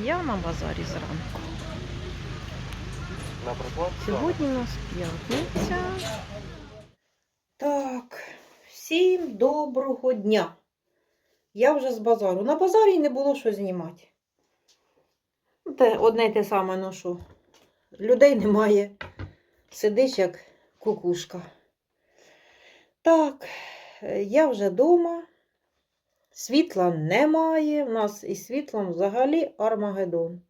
Я на базарі зранку. Наприклад, Сьогодні у нас п'ятниця. Так, всім доброго дня. Я вже з базару. На базарі не було що знімати. Те, одне й те саме ношу. Людей немає. Сидиш як кукушка. Так, е, я вже вдома. Світла немає. У нас із світлом взагалі Армагеддон.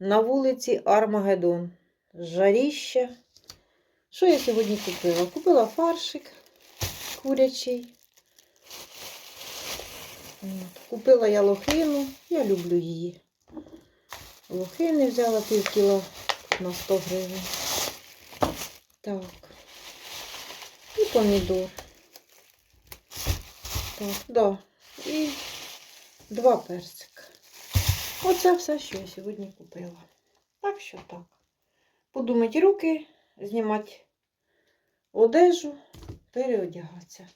На вулиці Армагеддон. Жаріще. Що я сьогодні купила? Купила фаршик курячий. Купила я лохину. Я люблю її. Лохини взяла пів кіла на 100 гривень. Так. І помідор. Так, да. І два персика. Оце все, що я сьогодні купила. Так що так. Подумати руки, знімати одежу, переодягатися.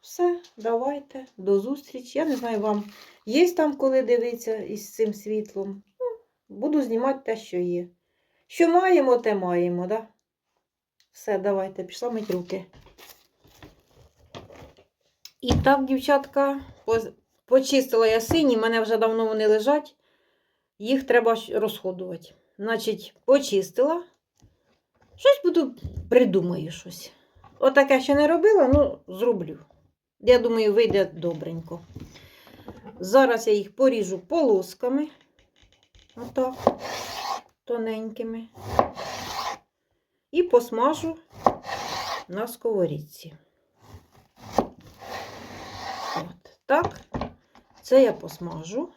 Все, давайте, до зустрічі. Я не знаю, вам є там коли дивитися із цим світлом. Ну, буду знімати те, що є. Що маємо, те маємо, да? Все, давайте, пішла мить руки. І так, дівчатка, почистила я сині, мене вже давно вони лежать. Їх треба розходувати. Значить, почистила. Щось буду придумаю щось. Отаке ще не робила, ну зроблю. Я думаю, вийде добренько. Зараз я їх поріжу полосками. Отак, тоненькими. І посмажу на сковорідці. От так. Це я посмажу.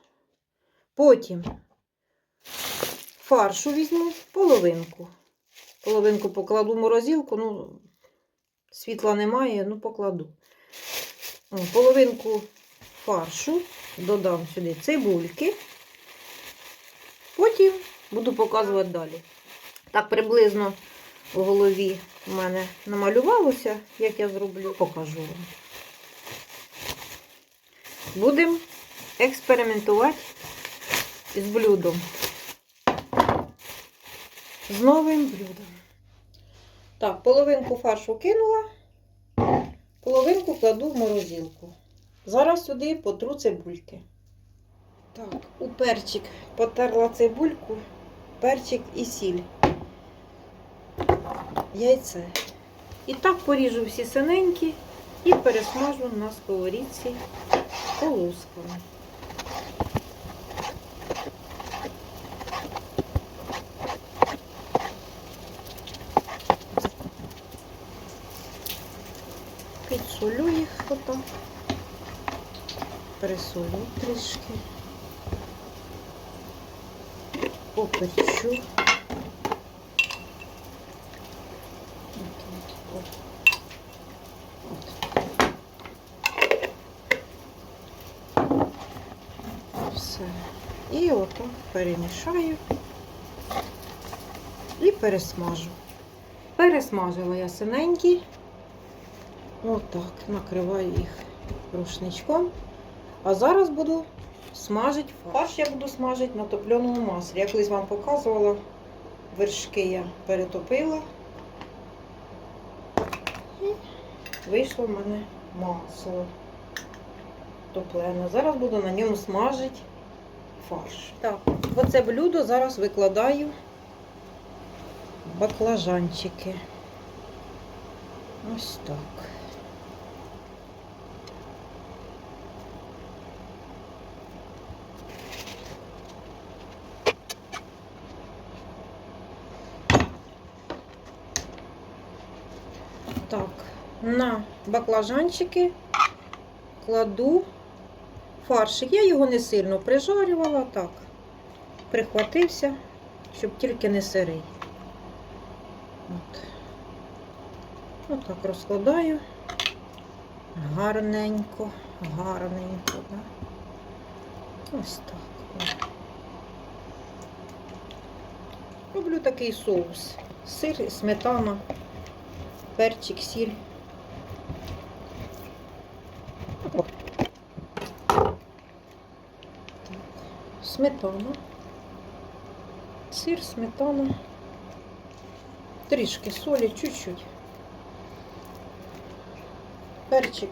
Потім фаршу візьму половинку. Половинку покладу в морозилку, ну, світла немає, ну покладу. Половинку фаршу додам сюди цибульки. Потім буду показувати далі. Так приблизно в голові в мене намалювалося, як я зроблю, покажу вам. Будемо експериментувати з блюдом. З новим блюдом. Так, половинку фаршу кинула, половинку кладу в морозилку. Зараз сюди потру цибульки. Так, у перчик потерла цибульку, перчик і сіль. Яйце. І так поріжу всі синенькі і пересмажу на сковорідці полосками. Підсолю їх отак. Пересолю трішки. Поперчу. От, от, от. От. Все. І отак перемішаю і пересмажу. Пересмажила я синенькі. Отак, накриваю їх рушничком. А зараз буду смажити фарш. Фарш я буду смажити на топленому маслі. Я колись вам показувала, вершки я перетопила. І вийшло в мене масло топлене. Зараз буду на ньому смажити фарш. Так, в оце блюдо зараз викладаю баклажанчики. Ось так. Так, на баклажанчики кладу фаршик. Я його не сильно прижарювала, так. Прихватився, щоб тільки не сирий. От. Отак розкладаю. Гарненько, гарненько, да? Ось так. Роблю такий соус. Сир, сметана, перчик, сіль. Сметана, сир, сметана, трішки солі, чуть-чуть. Перчик.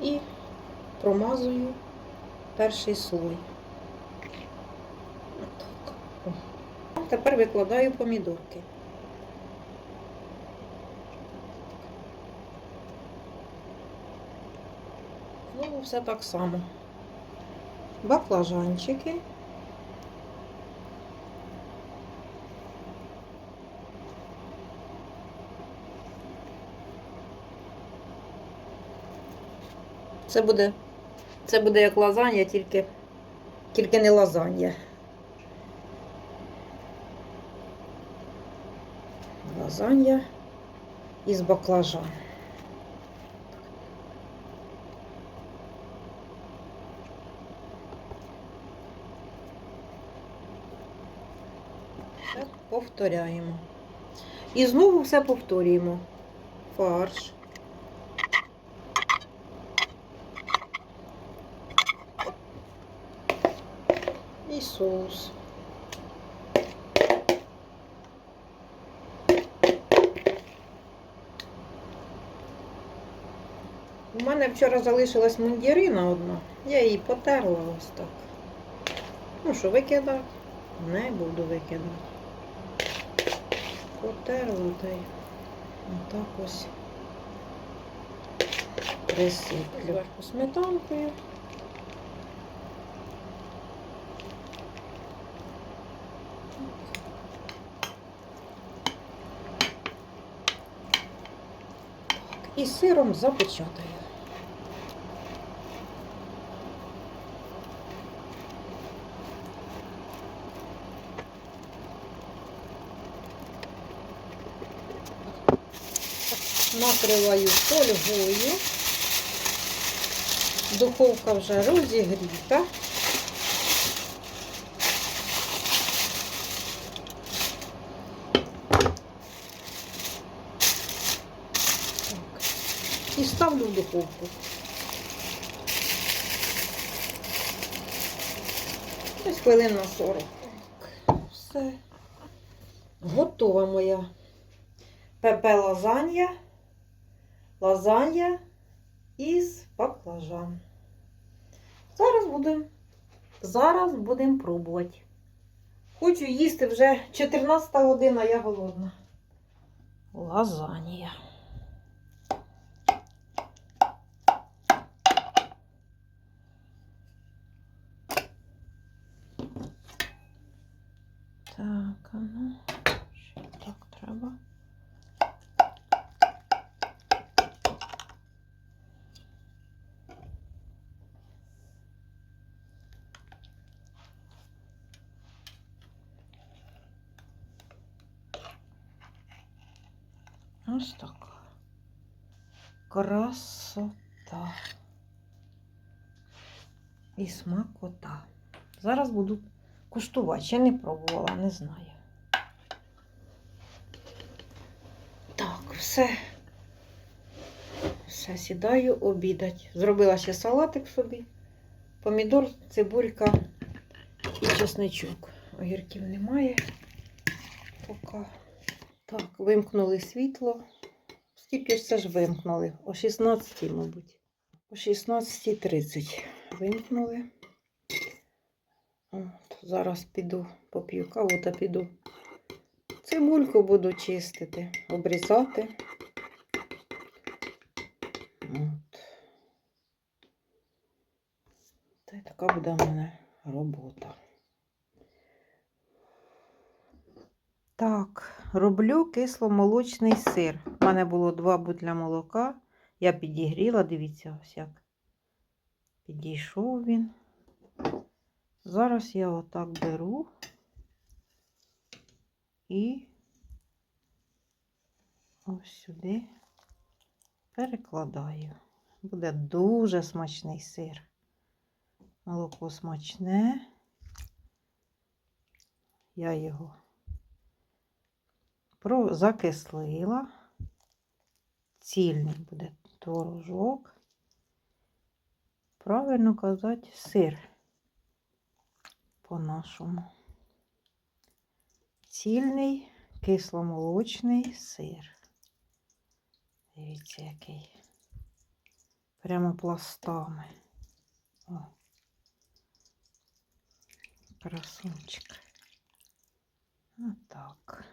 І промазую перший слой. Тепер викладаю помідорки. Знову все так само. Баклажанчики. Це буде, це буде як лазанья, тільки, тільки не лазанья. Лазанья із баклажан. Все повторяємо. І знову все повторюємо. Фарш. Соус. У мене вчора залишилась мундірина одна. Я її потерла ось так. Ну що, викидати? Не буду викидати. Потерла та й отак ось присиплю. Сметанкою. І сиром запечатаю. Накриваю фольгою. Духовка вже розігріта. І ставлю в духовку. Десь хвилин на 40. Так, все. Готова моя пепе лазанья. Лазанья із баклажан. Зараз будемо зараз будемо пробувати. Хочу їсти вже 14 година, я голодна. Лазанья. Так, а ну, так треба. Ось так. Красота. І смакота. Зараз буду куштувати. Ще не пробувала, не знаю. Так, все. Все, сідаю обідать. Зробила ще салатик собі. Помідор, цибулька і чесничок. Огірків немає. Поки. Так, вимкнули світло. Скільки ж це ж вимкнули? О 16, мабуть. О 16.30 вимкнули. Зараз піду поп'ю каву та піду. Цибульку буду чистити, обрізати. От. Та й така буде в мене робота. Так, роблю кисломолочний сир. У мене було два бутля молока. Я підігріла, дивіться, ось як. Підійшов він. Зараз я отак беру і ось сюди перекладаю. Буде дуже смачний сир. Молоко смачне. Я його закислила. Цільний буде творожок. Правильно казати, сир по-нашому. Цільний кисломолочний сир. Дивіться, який. Прямо пластами. О. Красунчик. Отак.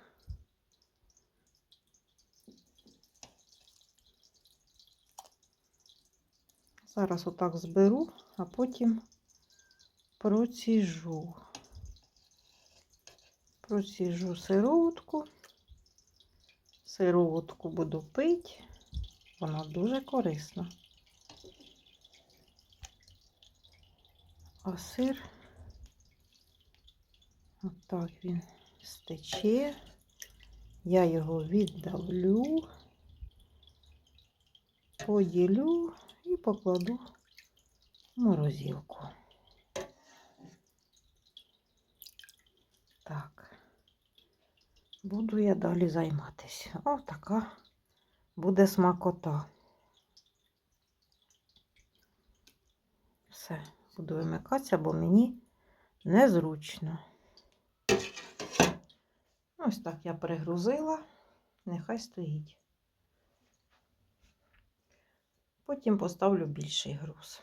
Зараз отак зберу, а потім проціжу. Проціжу сироватку. Сироватку буду пити. Вона дуже корисна. А сир, отак він стече. Я його віддавлю, поділю і покладу в морозилку. Так, буду я далі займатися. О, така буде смакота. Все, буду вимикатися, бо мені незручно. Ось так я перегрузила, нехай стоїть. Потім поставлю більший груз.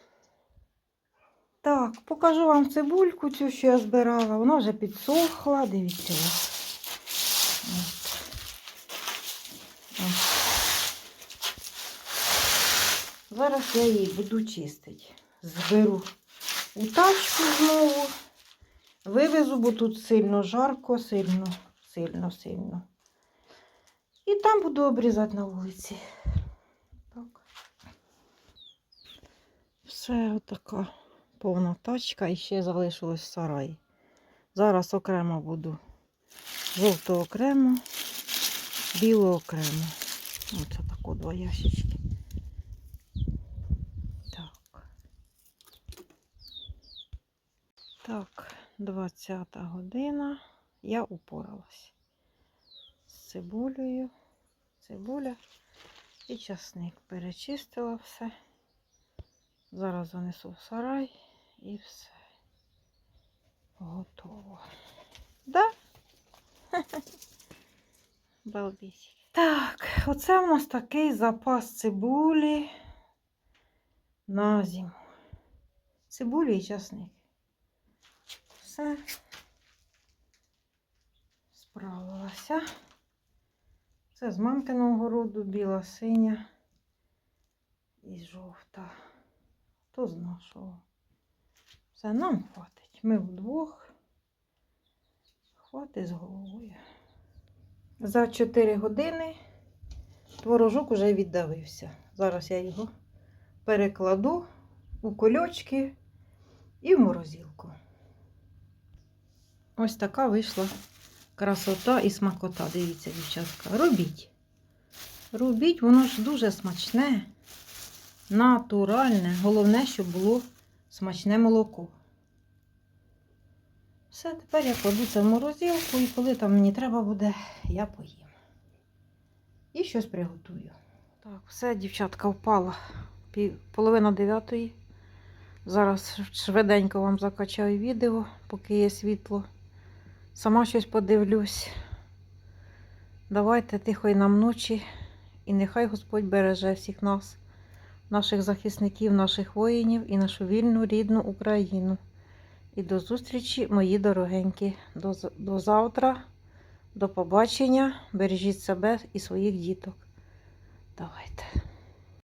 Так, покажу вам цибульку цю, що я збирала. Вона вже підсохла, дивіться. ось. От. Зараз я її буду чистити. Зберу у тачку знову. Вивезу, бо тут сильно жарко, сильно, сильно, сильно. І там буду обрізати на вулиці. Так. Все отака повна тачка і ще залишилось в сараї. Зараз окремо буду жовту окремо, білу окремо. Оце тако два ящички. Так. Так, 20 година. Я упоралась з цибулею. Цибуля і часник. Перечистила все. Зараз занесу в сарай і все. Готово. Да? Балбісик. Так, оце у нас такий запас цибулі на зиму. Цибулі і часник. Все. Справилася. Це з мамкиного роду, біла синя і жовта. То з нашого. Все нам хватить. Ми вдвох. Хватить з головою. За 4 години творожок уже віддавився. Зараз я його перекладу у кольочки і в морозилку. Ось така вийшла красота і смакота. Дивіться, дівчатка. Робіть. Робіть, воно ж дуже смачне, натуральне. Головне, щоб було смачне молоко. Все, тепер я кладу це в морозилку, і коли там мені треба буде, я поїм. І щось приготую. Так, все, дівчатка, впала. Половина дев'ятої. Зараз швиденько вам закачаю відео, поки є світло. Сама щось подивлюсь. Давайте тихої нам ночі. І нехай Господь береже всіх нас, наших захисників, наших воїнів і нашу вільну рідну Україну. І до зустрічі, мої дорогенькі. До, до завтра. До побачення. Бережіть себе і своїх діток. Давайте.